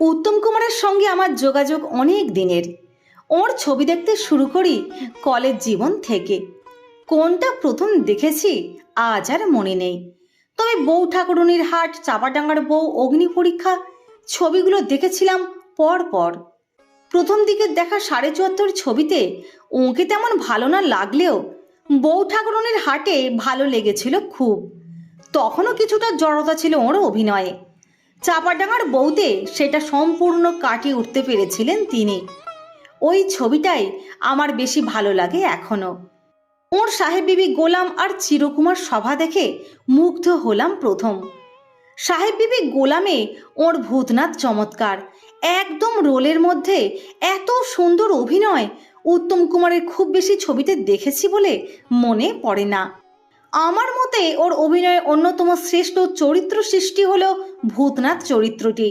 উত্তম কুমারের সঙ্গে আমার যোগাযোগ অনেক দিনের। ওর ছবি দেখতে শুরু করি কলেজ জীবন থেকে। কোনটা প্রথম দেখেছি, আজ আর মনে নেই। তবে বউ ঠাকুরুনির হাট, চাপাডাঙ্গার বউ, অগ্নি পরীক্ষা, ছবিগুলো দেখেছিলাম পর পর। প্রথম দিকের দেখা সাড়ে চুয়াত্তর ছবিতে ওকে তেমন ভালো না লাগলেও বউ ঠাকুরুনির হাটে ভালো লেগেছিল খুব। তখনও কিছুটা জড়তা ছিল ওর অভিনয়ে। চাপাডাঙ্গার বউতে সেটা সম্পূর্ণ কাটিয়ে উঠতে পেরেছিলেন তিনি। ওই ছবিটাই আমার বেশি ভালো লাগে এখনও ওর সাহেব বিবি গোলাম আর চিরকুমার সভা দেখে মুগ্ধ হলাম প্রথম। সাহেব বিবি গোলামে ওর ভূতনাথ চমৎকার। একদম রোলের মধ্যে এত সুন্দর অভিনয় উত্তম কুমারের খুব বেশি ছবিতে দেখেছি বলে মনে পড়ে না। আমার মতে ওর অভিনয়ের অন্যতম শ্রেষ্ঠ চরিত্র সৃষ্টি হল ভূতনাথ চরিত্রটি।